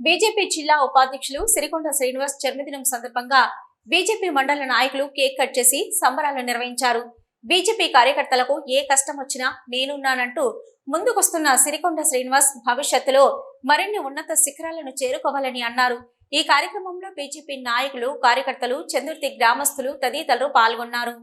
BJP జిల్లా ఉపాధ్యక్షులు సిరికొండ శ్రీనివాస్ జన్మదినం సందర్భంగా బీజేపీ మండల నాయకులు కేక్ కట్ చేసి సంబరాలు నిర్వహించారు. బీజేపీ కార్యకర్తలకు ఏ కష్టం వచ్చినా నేనున్నానంటూ ముందుకొస్తున్న సిరికొండ శ్రీనివాస్ భవిష్యత్తులో మరిన్ని ఉన్నత శిఖరాలను చేరుకోవాలని అన్నారు. ఈ కార్యక్రమంలో బీజేపీ నాయకులు కార్యకర్తలు చందుర్తి గ్రామస్తులు తదితరులు పాల్గొన్నారు.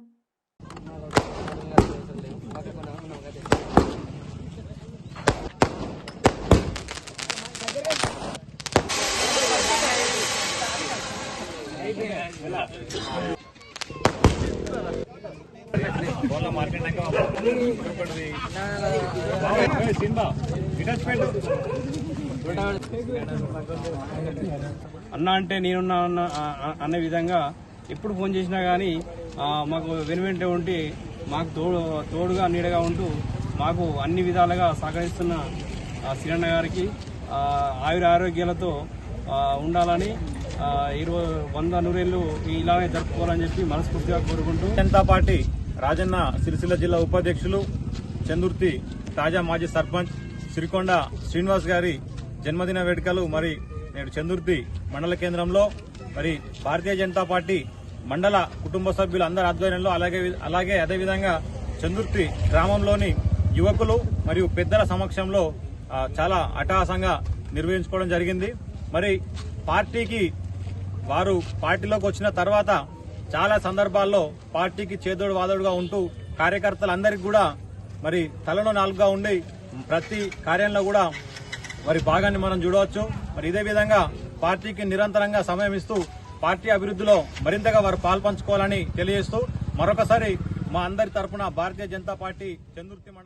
అన్న అంటే నేనున్నా అన్న అనే విధంగా ఎప్పుడు ఫోన్ చేసినా కానీ మాకు వెనువెంటే ఉండి మాకు తోడు తోడుగా నీడగా ఉంటూ మాకు అన్ని విధాలుగా సహకరిస్తున్న ఆ, గారికి ఆయుర ఆరోగ్యాలతో ఉండాలని ఇరవై వంద నూరేళ్ళు ఇలానే జరుపుకోవాలని చెప్పి మనస్ఫూర్తిగా కోరుకుంటూ జనతా పార్టీ రాజన్న సిరిసిల్ల జిల్లా ఉపాధ్యక్షులు చందుర్తి తాజా మాజీ సర్పంచ్ సిరికొండ శ్రీనివాస్ గారి జన్మదిన వేడుకలు మరి నేడు చందుర్తి మండల కేంద్రంలో మరి భారతీయ జనతా పార్టీ మండల కుటుంబ సభ్యులు అందరి ఆధ్వర్యంలో అలాగే అలాగే అదేవిధంగా చందుర్తి గ్రామంలోని యువకులు మరియు పెద్దల సమక్షంలో చాలా అట్టహాసంగా నిర్వహించుకోవడం జరిగింది. మరి పార్టీకి వారు పార్టీలోకి వచ్చిన తర్వాత చాలా సందర్భాల్లో పార్టీకి చేదోడు వాదోడుగా ఉంటూ కార్యకర్తలందరికీ కూడా మరి తలలో నాలుగుగా ఉండి ప్రతి కార్యంలో కూడా మరి భాగాన్ని మనం చూడవచ్చు. మరి ఇదే విధంగా పార్టీకి నిరంతరంగా సమయం ఇస్తూ పార్టీ అభివృద్ధిలో మరింతగా వారు పాల్పంచుకోవాలని తెలియజేస్తూ మరొకసారి మా అందరి తరపున భారతీయ జనతా పార్టీ చంద్రుర్తి మండలం